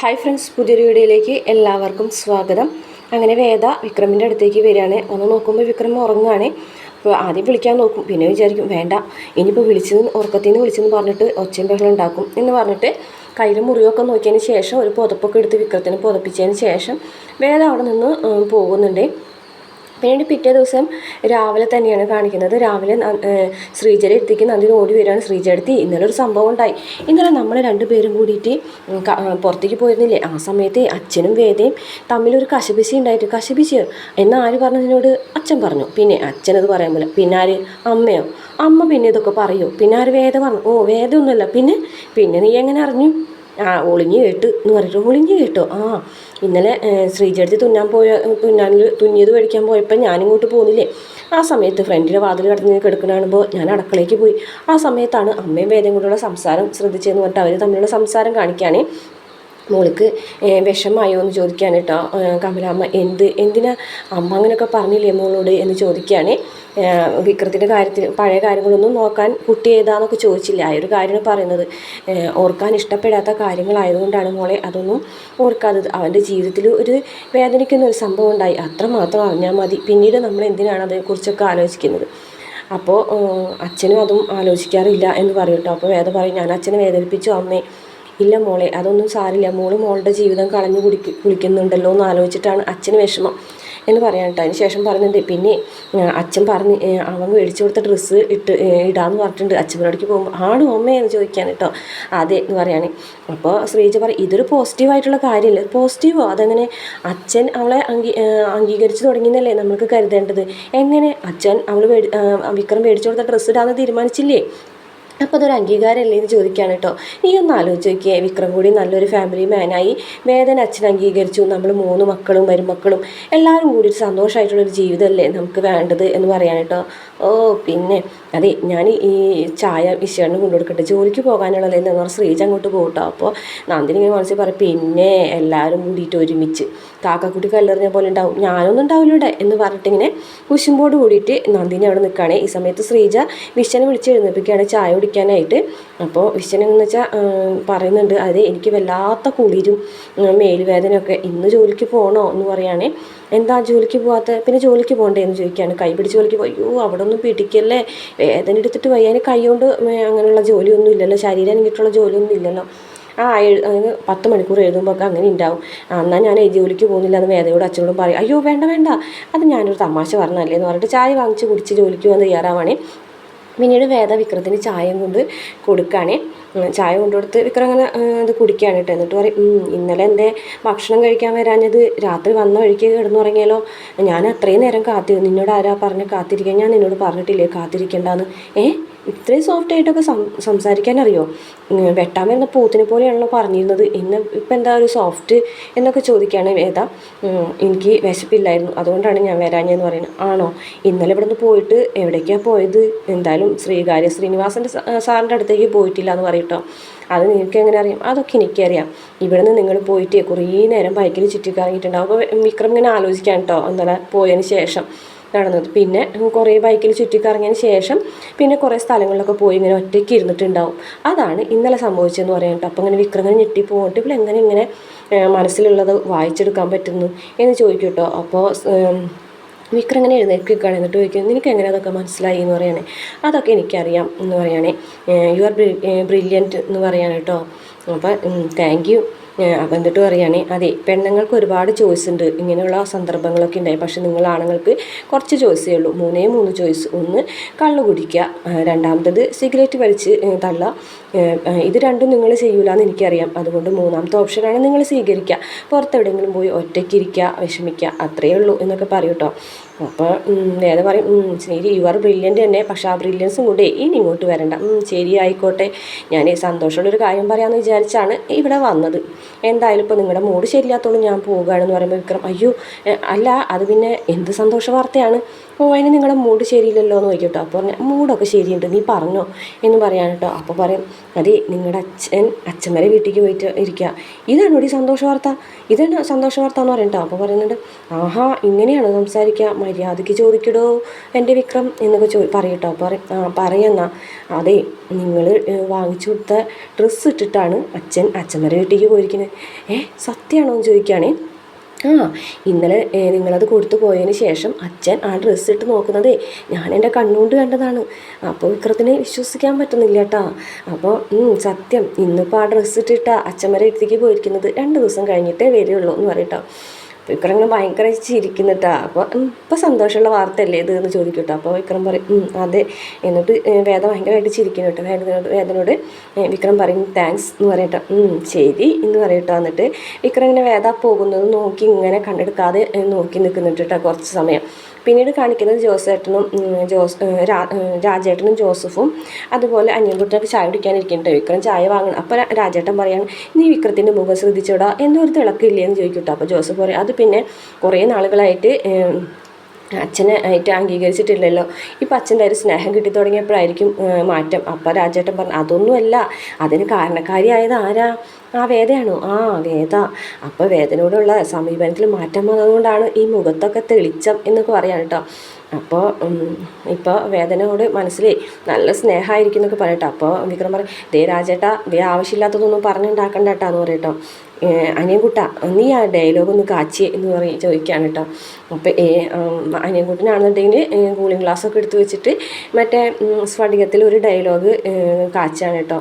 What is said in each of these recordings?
Hi friends പുതിയൊരു വീഡിയോയിലേക്ക് എല്ലാവർക്കും സ്വാഗതം. അങ്ങനെ വേദ വിക്രമിന്റെ അടുത്തേക്ക് വരികയാണ്. ഒന്ന് നോക്കുമ്പോൾ വിക്രം ഉറങ്ങുകയാണ് അപ്പോൾ ആദ്യം വിളിക്കാൻ നോക്കും. പിന്നെ വിചാരിക്കും വേണ്ട ഇനിയിപ്പോൾ വിളിച്ചെന്ന് ഉറക്കത്തിൽ നിന്ന് വിളിച്ചെന്ന് പറഞ്ഞിട്ട് ഒച്ചയും ബഹളം ഉണ്ടാക്കും എന്ന് പറഞ്ഞിട്ട് കയ്യിൽ മുറിവൊക്കെ നോക്കിയതിന് ശേഷം ഒരു പുതപ്പൊക്കെ എടുത്ത് വിക്രത്തിന് പുതപ്പിച്ചതിന് ശേഷം വേദ അവിടെ നിന്ന് പോകുന്നുണ്ട്. പിന്നീട് പിറ്റേ ദിവസം രാവിലെ തന്നെയാണ് കാണിക്കുന്നത്. രാവിലെ ശ്രീജയുടെ അടുത്തേക്ക് നന്ദിനി ഓടി വരികയാണ്. ശ്രീജ അടുത്ത് ഇന്നലെ ഒരു സംഭവം ഉണ്ടായി. ഇന്നലെ നമ്മൾ രണ്ടുപേരും കൂടിയിട്ട് പുറത്തേക്ക് പോയിരുന്നില്ലേ? ആ സമയത്ത് അച്ഛനും വേദയും തമ്മിലൊരു കശപിശി ഉണ്ടായിട്ട് കശപിശി എന്ന് ആര് പറഞ്ഞതിനോട് അച്ഛൻ പറഞ്ഞു. പിന്നെ അച്ഛനത് പറയാൻ പോലെ പിന്നെ ആര്? അമ്മയോ? അമ്മ പിന്നെ ഇതൊക്കെ പറയുമോ പിന്നെ ആര് വേദ പറഞ്ഞു? ഓ വേദമൊന്നുമല്ല പിന്നെ പിന്നെ നീ എങ്ങനെ അറിഞ്ഞു? ആ ഒളിഞ്ഞ് കേട്ട് എന്ന് പറഞ്ഞിട്ട് ഒളിഞ്ഞ് കേട്ടോ. ആ ഇന്നലെ ശ്രീജടുത്ത് തുന്നാൻ പോയ തുന്നാനിൽ തുന്നിയത് മേടിക്കാൻ പോയപ്പോൾ ഞാനിങ്ങോട്ട് പോകുന്നില്ലേ ആ സമയത്ത് ഫ്രണ്ടിന്റെ വാതിൽ കടന്ന് കിടക്കുന്ന ഞാൻ അടുക്കളയ്ക്ക് പോയി. ആ സമയത്താണ് അമ്മയും വേദം കൂടെയുള്ള സംസാരം ശ്രദ്ധിച്ചതെന്ന് പറഞ്ഞിട്ട് അവർ തമ്മിലുള്ള സംസാരം കാണിക്കുകയാണ് മോൾക്ക് വിഷമായോ എന്ന് ചോദിക്കാൻ കേട്ടോ കമലാമ്മ എന്ത്? എന്തിനാ? അമ്മ അങ്ങനെയൊക്കെ പറഞ്ഞില്ലേ മോളോട്? എന്ന് ചോദിക്കുകയാണ് വിക്രത്തിന്റെ കാര്യത്തിൽ പഴയ കാര്യങ്ങളൊന്നും നോക്കാൻ കുട്ടി ഏതാന്നൊക്കെ ചോദിച്ചില്ല. ആ ഒരു കാര്യമാണ് പറയുന്നത്. ഓർക്കാൻ ഇഷ്ടപ്പെടാത്ത കാര്യങ്ങളായതുകൊണ്ടാണ് മോളെ അതൊന്നും ഓർക്കാത്തത്. അവന്റെ ജീവിതത്തിൽ ഒരു വേദനിക്കുന്ന ഒരു സംഭവം ഉണ്ടായി. അത്ര മാത്രം അറിഞ്ഞാൽ മതി. പിന്നീട് നമ്മൾ എന്തിനാണ് അതേക്കുറിച്ചൊക്കെ ആലോചിക്കുന്നത്? അപ്പോൾ അച്ഛനും അതും ആലോചിക്കാറില്ല എന്ന് പറയും കേട്ടോ അപ്പോൾ വേദ പറയും ഞാൻ അച്ഛനെ വേദനിപ്പിച്ചു അമ്മേ. ഇല്ല മോളെ അതൊന്നും സാരില്ല. മോൾ മോളുടെ ജീവിതം കളഞ്ഞു കുടിക്ക് കുളിക്കുന്നുണ്ടല്ലോ എന്ന് ആലോചിച്ചിട്ടാണ് അച്ഛന് വിഷമം എന്ന് പറയാൻ കേട്ടോ. അതിന് ശേഷം പറഞ്ഞത് പിന്നെ അച്ഛൻ പറഞ്ഞ് അവൻ മേടിച്ചു കൊടുത്ത ഡ്രസ്സ് ഇട്ട് ഇടാന്ന് പറഞ്ഞിട്ടുണ്ട്. അച്ഛനോടേക്ക് പോകുമ്പോൾ ആണോ അമ്മയെന്ന് ചോദിക്കാൻ കേട്ടോ. അതെ എന്ന് പറയാണ്. അപ്പോൾ ശ്രീജ പറയും ഇതൊരു പോസിറ്റീവായിട്ടുള്ള കാര്യമല്ലേ? പോസിറ്റീവോ അതങ്ങനെ? അച്ഛൻ അവളെ അംഗീ അംഗീകരിച്ചു തുടങ്ങിയെന്നല്ലേ നമുക്ക് കരുതേണ്ടത്? എങ്ങനെ? അച്ഛൻ അവൾ വിക്രം മേടിച്ചു കൊടുത്ത ഡ്രസ്സ് ഇടാന്ന് തീരുമാനിച്ചില്ലേ? അപ്പോൾ അതൊരു അംഗീകാരമല്ലേ എന്ന് ചോദിക്കുകയാണ് കേട്ടോ. നീ ഒന്ന് ആലോചിച്ച് നോക്കിയേ. വിക്രം കൂടി നല്ലൊരു ഫാമിലി മാനായി വേദന അച്ഛൻ അംഗീകരിച്ചു. നമ്മൾ മൂന്ന് മക്കളും മരുമക്കളും എല്ലാവരും കൂടി ഒരു സന്തോഷമായിട്ടുള്ളൊരു ജീവിതമല്ലേ നമുക്ക് വേണ്ടത് എന്ന് പറയാൻ കേട്ടോ. ഓ പിന്നെ. അതെ ഞാൻ ഈ ചായ വിശേഷം കൊണ്ടു കൊടുക്കട്ടെ. ജോലിക്ക് പോകാനുള്ളതല്ലേ എന്ന് പറഞ്ഞാൽ ശ്രീജ അങ്ങോട്ട് പോകട്ടോ അപ്പോൾ നന്ദിനി ഇങ്ങനെ മനസ്സിൽ പറയും പിന്നെ എല്ലാവരും കൂടിയിട്ട് ഒരുമിച്ച് കാക്കക്കുട്ടി കല്ലെറിഞ്ഞ പോലെ ഉണ്ടാവും. ഞാനൊന്നും ഉണ്ടാവില്ല ഇവിടെ എന്ന് പറഞ്ഞിട്ട് ഇങ്ങനെ കുശുമ്പോട് കൂടിയിട്ട് നന്ദിനി അവിടെ നിൽക്കുകയാണ്. ഈ സമയത്ത് ശ്രീജ വിശ്വനെ വിളിച്ച് എഴുന്നേൽപ്പിക്കുകയാണ്. ചായ കുടിക്കാനായിട്ട് അപ്പോൾ വിശ്വനെന്ന് വെച്ചാൽ പറയുന്നുണ്ട് അതെ എനിക്ക് വല്ലാത്ത കുളിരും മേലുവേദനയൊക്കെ ഇന്ന് ജോലിക്ക് പോകണോ എന്ന് പറയുകയാണെ എന്താ ജോലിക്ക് പോകാത്ത പിന്നെ ജോലിക്ക് പോകണ്ടേ എന്ന് ചോദിക്കുകയാണ് കൈ പിടിച്ച് ജോലിക്ക് പോയി അയ്യോ അവിടെ ഒന്നും പിടിക്കല്ലേ? വേദന എടുത്തിട്ട് വയ്യാൻ കൈ കൊണ്ട് അങ്ങനെയുള്ള ജോലിയൊന്നും ഇല്ലല്ലോ. ശരീരം അനങ്ങിയിട്ടുള്ള ജോലിയൊന്നും ഇല്ലല്ലോ. ആ എഴു അങ്ങ് പത്ത് മണിക്കൂർ എഴുതുമ്പോൾ അങ്ങനെ ഉണ്ടാവും. എന്നാൽ ഞാൻ ജോലിക്ക് പോകുന്നില്ല എന്ന് വേദയോട് അച്ഛനോടും പറയും. അയ്യോ വേണ്ട വേണ്ട. അത് ഞാനൊരു തമാശ പറഞ്ഞല്ലേ എന്ന് പറഞ്ഞിട്ട് ചായ വാങ്ങിച്ച് കുടിച്ച് ജോലിക്ക് പോകാൻ തയ്യാറാവാണേ. പിന്നീട് വേദ വിക്രത്തിന് ചായയും കൊണ്ട് കൊടുക്കുകയാണ് ചായ കൊണ്ടുകൊടുത്ത് വിക്രം അങ്ങനെ ഇത് കുടിക്കുകയാണ് കേട്ടോ. എന്നിട്ട് പറയും ഇന്നലെ എന്റെ ഭക്ഷണം കഴിക്കാൻ വരാഞ്ഞത്? രാത്രി വന്ന വഴിക്ക് കിടന്നുറങ്ങിയാലോ? ഞാൻ അത്രയും നേരം കാത്തിരുന്നു. നിന്നോട് ആരാ പറഞ്ഞ് കാത്തിരിക്കാൻ? ഞാൻ നിന്നോട് പറഞ്ഞിട്ടില്ലേ കാത്തിരിക്കേണ്ടെന്ന്? ഏ? ഇത്രയും സോഫ്റ്റ് ആയിട്ടൊക്കെ സം സംസാരിക്കാൻ അറിയോ വെട്ടാൻ വരുന്ന പൂത്തിനെ പോലെയാണല്ലോ പറഞ്ഞിരുന്നത്. ഇന്ന് ഇപ്പം എന്താ ഒരു സോഫ്റ്റ് എന്നൊക്കെ ചോദിക്കുകയാണ് വേദ. എനിക്ക് വിശപ്പില്ലായിരുന്നു. അതുകൊണ്ടാണ് ഞാൻ വരാഞ്ഞെന്ന് പറയുന്നത്. ആണോ? ഇന്നലെ ഇവിടെ നിന്ന് പോയിട്ട് എവിടേക്കാണ് പോയത്? എന്തായാലും ശ്രീകാര്യ ശ്രീനിവാസന്റെ സാറിന്റെ അടുത്തേക്ക് പോയിട്ടില്ല എന്ന് പറയട്ടോ. അത് നിങ്ങൾക്ക് എങ്ങനെ അറിയാം? അതൊക്കെ എനിക്കറിയാം. ഇവിടെ നിന്ന് നിങ്ങൾ പോയിട്ട് കുറേ നേരം ബൈക്കിൽ ചുറ്റിക്കറങ്ങിയിട്ടുണ്ടാവും. അപ്പോൾ വിക്രം ഇങ്ങനെ ആലോചിക്കാൻ കേട്ടോ ഇന്നലെ പോയതിന് ശേഷം. നടന്നത്. പിന്നെ കുറേ ബൈക്കിൽ ചുറ്റിക്കറങ്ങിയതിന് ശേഷം പിന്നെ കുറേ സ്ഥലങ്ങളിലൊക്കെ പോയി ഇങ്ങനെ ഒറ്റയ്ക്ക് ഇരുന്നിട്ടുണ്ടാവും. അതാണ് ഇന്നലെ സംഭവിച്ചതെന്ന് പറയാൻ കേട്ടോ. അപ്പോൾ ഇങ്ങനെ വിക്രം ഇങ്ങനെ ഞെട്ടി ഇവിടെ എങ്ങനെ ഇങ്ങനെ മനസ്സിലുള്ളത് വായിച്ചെടുക്കാൻ പറ്റുന്നു എന്ന് ചോദിക്കും കേട്ടോ. അപ്പോൾ വിക്രം ഇങ്ങനെ എഴുന്നേൽക്കുകയാണ് എന്നിട്ട് ചോദിക്കും നിനക്ക് എങ്ങനെ അതൊക്കെ മനസ്സിലായി? എന്ന് പറയണേ. അതൊക്കെ എനിക്കറിയാം എന്ന് പറയണേ. യു ആർ ബ്രില്യന്റ് എന്ന് പറയാണ് കേട്ടോ. അപ്പം താങ്ക് യു അപ്പം പറയുകയാണെ അതെ പെണ്ണുങ്ങൾക്ക് ഒരുപാട് ചോയ്സ് ഉണ്ട്. ഇങ്ങനെയുള്ള സന്ദർഭങ്ങളൊക്കെ ഉണ്ടായി. പക്ഷെ നിങ്ങൾ ആണുങ്ങൾക്ക് കുറച്ച് ചോയ്സേ ഉള്ളൂ. മൂന്നേ മൂന്ന് ചോയ്സ് ഒന്ന് കള്ളു കുടിക്കുക. രണ്ടാമത്തത് സിഗരറ്റ് വലിച്ച് തള്ള. ഇത് രണ്ടും നിങ്ങൾ ചെയ്യൂല എന്ന് എനിക്കറിയാം. അതുകൊണ്ട് മൂന്നാമത്തെ ഓപ്ഷനാണ് നിങ്ങൾ സ്വീകരിക്കുക. പുറത്തെവിടെയെങ്കിലും പോയി ഒറ്റയ്ക്കിരിക്കുക വിഷമിക്കുക അത്രയേ ഉള്ളൂ എന്നൊക്കെ പറയൂട്ടോ അപ്പോൾ നേരെ പറയും "ഉം, ശരി യു ആർ ബ്രില്യന്റ് തന്നെ പക്ഷേ ആ ബ്രില്യൻസും കൊണ്ട് ഇനി ഇങ്ങോട്ട് വരണ്ട. ശരി ആയിക്കോട്ടെ. ഞാൻ സന്തോഷമുള്ളൊരു കാര്യം പറയാമെന്ന് വിചാരിച്ചാണ് ഇവിടെ വന്നത്. എന്തായാലും ഇപ്പോൾ നിങ്ങളുടെ മൂഡ് ശരിയാത്തോളം ഞാൻ പോവുകയാണെന്ന് പറയുമ്പോൾ വിക്രം അയ്യോ അല്ല അത് പിന്നെ എന്ത് സന്തോഷ വാർത്തയാണ്? ഓ അതിന് നിങ്ങളുടെ മൂഡ് ശരിയില്ലല്ലോ എന്ന് ചോദിക്കും കേട്ടോ. അപ്പോൾ പറഞ്ഞാൽ മൂഡൊക്കെ ശരിയുണ്ട് നീ പറഞ്ഞോ എന്ന് പറയാൻ കേട്ടോ. അപ്പോൾ പറയും അതെ നിങ്ങളുടെ അച്ഛൻ അച്ഛന്മാരെ വീട്ടിലേക്ക് പോയിട്ട് ഇരിക്കുക ഇതാണ് ഒരു സന്തോഷ വാർത്ത. ഇതാണ് സന്തോഷ വാർത്ത എന്ന് പറയട്ടോ അപ്പോൾ പറയുന്നുണ്ട് ആഹാ ഇങ്ങനെയാണോ സംസാരിക്കുക മര്യാദയ്ക്ക് ചോദിക്കടോ എന്റെ വിക്രം എന്നൊക്കെ ചോ പറയട്ടോ അപ്പോൾ പറയും പറയുന്ന അതെ നിങ്ങൾ വാങ്ങിച്ചു കൊടുത്ത ഡ്രസ്സ് ഇട്ടിട്ടാണ് അച്ഛൻ അച്ഛന്മാരെ വീട്ടിലേക്ക് പോയിരിക്കുന്നത് ഏ സത്യമാണോ എന്ന് ചോദിക്കുകയാണേ. ആ ഇന്നലെ നിങ്ങളത് കൊടുത്തു പോയതിന് ശേഷം അച്ഛൻ ആ ഡ്രസ്സ് ഇട്ട് നോക്കുന്നതേ ഞാൻ എന്റെ കണ്ണുകൊണ്ട് കണ്ടതാണ്. അപ്പോൾ വിക്രത്തിനെ വിശ്വസിക്കാൻ പറ്റുന്നില്ല കേട്ടാ അപ്പോൾ സത്യം ഇന്നിപ്പോൾ ആ ഡ്രസ്സ് ഇട്ടിട്ടാ അച്ഛന്മാരെ അടുത്തേക്ക് പോയിരിക്കുന്നത്. രണ്ട് ദിവസം കഴിഞ്ഞിട്ടേ വരികയുള്ളൂ എന്ന് പറയട്ടോ വിക്രം ഇങ്ങനെ ഭയങ്കര ചിരിക്കുന്നിട്ടാ. അപ്പോൾ ഇപ്പോൾ സന്തോഷമുള്ള വാർത്തയല്ലേ ഇത് എന്ന് ചോദിക്കും കേട്ടോ അപ്പോൾ വിക്രം പറയും അതെ. എന്നിട്ട് വേദ ഭയങ്കരമായിട്ട് ചിരിക്കുന്നു കേട്ടോ. വേദനോട് വേദനോട് വിക്രം പറയും താങ്ക്സ് എന്ന് പറയട്ടോ. "ഉം, ശരി എന്ന് പറയട്ടോ. എന്നിട്ട് വിക്രം ഇങ്ങനെ വേദ പോകുന്നത് നോക്കി ഇങ്ങനെ കണ്ടെടുക്കാതെ നോക്കി നിൽക്കുന്നുണ്ട് കേട്ടോ കുറച്ച് സമയം. പിന്നീട് കാണിക്കുന്നത് ജോസേട്ടനും ജോസ് രാജേട്ടനും ജോസഫും അതുപോലെ അനിയൻകുട്ടനൊക്കെ ചായ കുടിക്കാനിരിക്കുന്നുണ്ട്. വിക്രം ചായ വാങ്ങണം. അപ്പോൾ രാജേട്ടൻ പറയാണ് നീ വിക്രത്തിന്റെ മുഖം ശ്രദ്ധിച്ചോടാ? എന്തോ ഒരു തിളക്കില്ലേ എന്ന് ചോദിക്കട്ടോ? അപ്പോൾ ജോസഫ് പറയും അത് പിന്നെ കുറേ നാളുകളായിട്ട് അച്ഛനെ ആയിട്ട് അംഗീകരിച്ചിട്ടില്ലല്ലോ. ഇപ്പം അച്ഛന്റെ ഒരു സ്നേഹം കിട്ടി തുടങ്ങിയപ്പോഴായിരിക്കും മാറ്റം. അപ്പം രാജേട്ടൻ പറഞ്ഞു അതൊന്നുമല്ല. അതിന് കാരണക്കാരിയായത് ആരാ? ആ വേദയാണോ? ആ വേദ. അപ്പോൾ വേദനയോടുള്ള സമീപനത്തിൽ മാറ്റം വന്നതുകൊണ്ടാണ് ഈ മുഖത്തൊക്കെ തെളിച്ചം എന്നൊക്കെ പറയാം കേട്ടോ. അപ്പോൾ ഇപ്പോൾ വേദനയോട് മനസ്സിൽ നല്ല സ്നേഹമായിരിക്കും എന്നൊക്കെ പറയട്ടോ. അപ്പോൾ വിക്രം പറയും ദേ രാജേട്ടാ ദേ ആവശ്യമില്ലാത്തതൊന്നും പറഞ്ഞുണ്ടാക്കണ്ട കേട്ടോ എന്ന് പറയട്ടോ അനിയൻകുട്ട നീ ആ ഡയലോഗ് ഒന്ന് കാച്ചി എന്ന് പറയും ചോദിക്കുകയാണ് കേട്ടോ അപ്പോൾ അനിയൻകുട്ടനാണെന്നുണ്ടെങ്കിൽ കൂളിംഗ് ഗ്ലാസ്സൊക്കെ എടുത്ത് വെച്ചിട്ട് മറ്റേ സ്ഫടികത്തിൽ ഒരു ഡയലോഗ് കാച്ചാണ് കേട്ടോ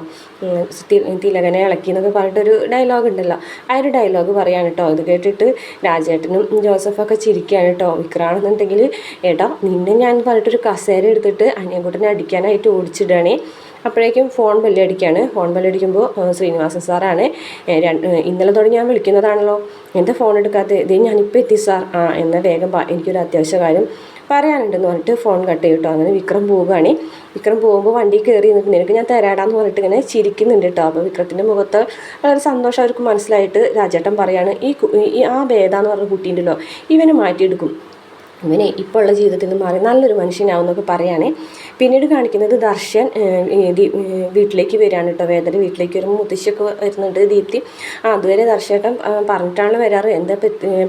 തിലകനെ ഇളക്കി എന്നൊക്കെ പറഞ്ഞിട്ടൊരു ഡയലോഗ് ഉണ്ടല്ലോ. ആ ഒരു ഡയലോഗ് പറയാണ് കേട്ടോ അത് കേട്ടിട്ട് രാജേട്ടനും ജോസഫൊക്കെ ചിരിക്കുകയാണ് കേട്ടോ വിക്രാണെന്നുണ്ടെങ്കിൽ ഏട്ടാ നിന്നെ ഞാൻ പറഞ്ഞിട്ടൊരു കസേര എടുത്തിട്ട് അനിയൻകുട്ടനെ അടിക്കാനായിട്ട് ഓടിച്ചിടുകയാണേ. അപ്പോഴേക്കും ഫോൺ ബെല്ലടിക്കുകയാണ് ഫോൺ ബെല്ലടിക്കുമ്പോൾ ശ്രീനിവാസൻ സാറാണ്. ഇന്നലെ തുടങ്ങി ഞാൻ വിളിക്കുന്നതാണല്ലോ. എന്താ ഫോൺ എടുക്കാത്തത് ഇതേ ഞാനിപ്പോൾ എത്തി സാർ. ആ എന്നാൽ വേഗം എനിക്കൊരു അത്യാവശ്യ കാര്യം പറയാനുണ്ടെന്ന് പറഞ്ഞിട്ട് ഫോൺ കട്ട് ചെയ്യട്ടോ അങ്ങനെ വിക്രം പോവുകയാണ്. വിക്രം പോകുമ്പോൾ വണ്ടി കയറി നിൽക്കും നിനക്ക് ഞാൻ തരാടാന്ന് പറഞ്ഞിട്ട് ഇങ്ങനെ ചിരിക്കുന്നുണ്ട് കേട്ടോ അപ്പോൾ വിക്രത്തിന്റെ മുഖത്ത് വളരെ സന്തോഷം അവർക്ക് മനസ്സിലായിട്ട് രാജേട്ടൻ പറയാണ് ഈ ഈ ആ ഭേദ എന്ന് പറഞ്ഞ കുട്ടീന്റെ ഇവനെ മാറ്റിയെടുക്കും. ഇവനെ ഇപ്പോൾ ഉള്ള ജീവിതത്തിൽ നിന്ന് മാറി നല്ലൊരു മനുഷ്യനാവും എന്നൊക്കെ പറയുകയാണേ പിന്നീട് കാണിക്കുന്നത് ദർശൻ വീട്ടിലേക്ക് വരികയാണ് കേട്ടോ വേദന വീട്ടിലേക്ക് വരുമ്പോൾ മുത്തശ്ശിയൊക്കെ വരുന്നുണ്ട് ദീപ്തി. ആ അതുവരെ ആ, പറഞ്ഞിട്ടാണ് വരാറ്. എന്താ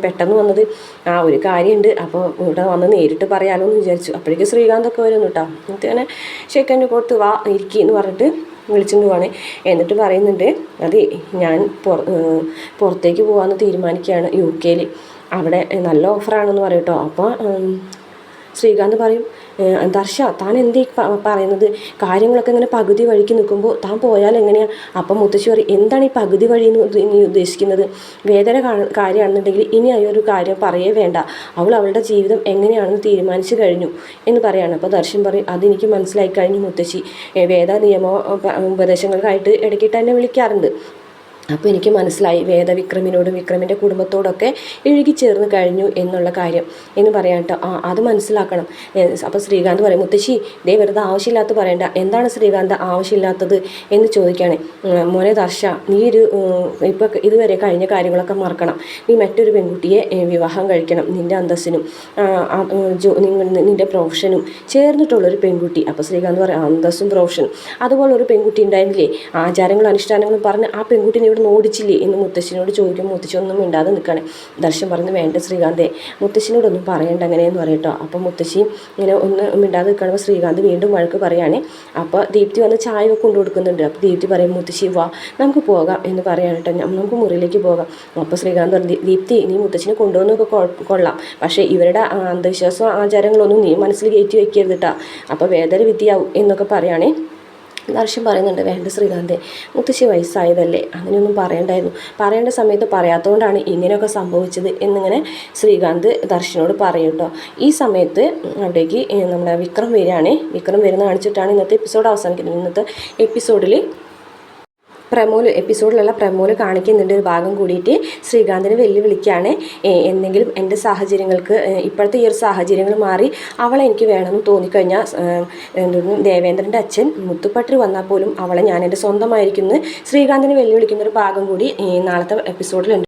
പെട്ടെന്ന് വന്നത്? ആ ഒരു കാര്യമുണ്ട് അപ്പോൾ ഇവിടെ വന്ന് നേരിട്ട് പറയാമല്ലോ എന്ന് വിചാരിച്ചു. അപ്പോഴേക്കും ശ്രീകാന്തൊക്കെ വരുന്നു കേട്ടോ എന്നിട്ട് ഷെക്കന്റെ കൊടുത്ത് വാ ഇരിക്കി എന്ന് പറഞ്ഞിട്ട് വിളിച്ചുകൊണ്ട് പോവാണ്. എന്നിട്ട് പറയുന്നുണ്ട് അതെ ഞാൻ പുറത്തേക്ക് പോകാമെന്ന് തീരുമാനിക്കുകയാണ് യു കെയിൽ അവിടെ നല്ല ഓഫറാണെന്ന് പറയും അപ്പോൾ ശ്രീകാന്ത് പറയും "ഏഹ്, ദർശ താൻ എന്തേ പറയുന്നത്? കാര്യങ്ങളൊക്കെ ഇങ്ങനെ പകുതി വഴിക്ക് നിൽക്കുമ്പോൾ താൻ പോയാൽ എങ്ങനെയാണ് അപ്പം മുത്തശ്ശി പറയും എന്താണ് ഈ പകുതി വഴി എന്ന് ഉദ്ദേശിക്കുന്നത്? വേദന കാര്യമാണെന്നുണ്ടെങ്കിൽ ഇനി ആ ഒരു കാര്യം പറയേ വേണ്ട. അവൾ അവളുടെ ജീവിതം എങ്ങനെയാണെന്ന് തീരുമാനിച്ചു കഴിഞ്ഞു എന്ന് പറയാണ്. അപ്പോൾ ദർശൻ പറയും അതെനിക്ക് മനസ്സിലായി കഴിഞ്ഞു മുത്തശ്ശി. വേദ നിയമ ഉപ- ഉപദേശങ്ങൾക്കായിട്ട് ഇടയ്ക്കിട്ട് എന്നെ വിളിക്കാറുണ്ട്. അപ്പോൾ എനിക്ക് മനസ്സിലായി വേദവിക്രമിനോടും വിക്രമിന്റെ കുടുംബത്തോടൊക്കെ ഇഴുകിച്ചേർന്ന് കഴിഞ്ഞു എന്നുള്ള കാര്യം എന്ന് പറയാൻ കേട്ടോ ആ അത് മനസ്സിലാക്കണം. അപ്പോൾ ശ്രീകാന്ത് പറയും മുത്തശ്ശി ദേ വെറുതെ ആവശ്യമില്ലാത്ത പറയണ്ട. എന്താണ് ശ്രീകാന്ത് ആവശ്യമില്ലാത്തത്? എന്ന് ചോദിക്കുകയാണ്. മോനെ ദർശ നീ ഒരു ഇപ്പോൾ ഇതുവരെ കഴിഞ്ഞ കാര്യങ്ങളൊക്കെ മറക്കണം. നീ മറ്റൊരു പെൺകുട്ടിയെ വിവാഹം കഴിക്കണം. നിന്റെ അന്തസ്സിനും നിന്റെ പ്രൊഫഷനും ചേർന്നിട്ടുള്ളൊരു പെൺകുട്ടി. അപ്പോൾ ശ്രീകാന്ത് പറയും അന്തസ്സും പ്രൊഫഷനും അതുപോലെ ഒരു പെൺകുട്ടി ഉണ്ടായിരുന്നില്ലേ? ആചാരങ്ങളും അനുഷ്ഠാനങ്ങളും പറഞ്ഞ് ആ പെൺകുട്ടിനെ ഇവിടെ നിന്ന് ഓടിച്ചില്ലേ എന്ന് മുത്തശ്ശിനോട് ചോദിക്കും മുത്തശ്ശി ഒന്നും മിണ്ടാതെ നിൽക്കുകയാണ്. ദർശൻ പറഞ്ഞു വേണ്ട ശ്രീകാന്തേ മുത്തശ്ശിനോടൊന്നും പറയണ്ട അങ്ങനെയെന്ന് പറയട്ടോ. അപ്പോൾ മുത്തശ്ശി ഇങ്ങനെ ഒന്ന് മിണ്ടാതെ നിൽക്കുകയാണ് ശ്രീകാന്ത് വീണ്ടും വഴക്ക് പറയുകയാണ്. അപ്പോൾ ദീപ്തി വന്ന് ചായ കൊണ്ടു കൊടുക്കുന്നുണ്ട്. അപ്പോൾ ദീപ്തി പറയും മുത്തശ്ശി വാ നമുക്ക് പോകാം എന്ന് പറയാണ് കേട്ടോ. നമുക്ക് മുറിയിലേക്ക് പോകാം. അപ്പോൾ ശ്രീകാന്ത് പറഞ്ഞു ദീപ്തി നീ മുത്തശ്ശിനെ കൊണ്ടുവന്നൊക്കെ കൊള്ളാം. പക്ഷേ ഇവരുടെ അന്ധവിശ്വാസം ആചാരങ്ങളൊന്നും നീ മനസ്സിൽ കയറ്റി വയ്ക്കരുത് കേട്ടോ അപ്പോൾ വേദന വിദ്യയാവും എന്നൊക്കെ പറയുകയാണേ. ദർശൻ പറയുന്നുണ്ട് വേണ്ട ശ്രീകാന്തെ മുത്തശ്ശി വയസ്സായതല്ലേ അങ്ങനെയൊന്നും പറയണ്ടായിരുന്നു. പറയേണ്ട സമയത്ത് പറയാത്തതുകൊണ്ടാണ് ഇങ്ങനെയൊക്കെ സംഭവിച്ചത് എന്നിങ്ങനെ ശ്രീകാന്ത് ദർശനോട് പറയും ഈ സമയത്ത് അവിടേക്ക് നമ്മുടെ വിക്രം വരികയാണ്. വിക്രം വരുന്ന കാണിച്ചിട്ടാണ് ഇന്നത്തെ എപ്പിസോഡ് അവസാനിക്കുന്നത്. ഇന്നത്തെ എപ്പിസോഡിൽ പ്രമോൽ എപ്പിസോഡിലുള്ള പ്രമോൽ കാണിക്കുന്നുണ്ട്. ഒരു ഭാഗം കൂടിയിട്ട് ശ്രീകാന്തിനെ വെല്ലുവിളിക്കുകയാണ്. എന്തെങ്കിലും എന്റെ സാഹചര്യങ്ങൾക്ക് ഇപ്പോഴത്തെ ഈ ഒരു സാഹചര്യങ്ങൾ മാറി അവളെ എനിക്ക് വേണമെന്ന് തോന്നിക്കഴിഞ്ഞാൽ എന്തോന്നു ദേവേന്ദ്രന്റെ അച്ഛൻ മുത്തുപ്പട്ടിൽ വന്നാൽ പോലും അവളെ ഞാൻ എന്റെ സ്വന്തമായിരിക്കുന്നു ശ്രീകാന്തിനെ വെല്ലുവിളിക്കുന്ന ഒരു ഭാഗം കൂടി നാളത്തെ എപ്പിസോഡിലുണ്ട്.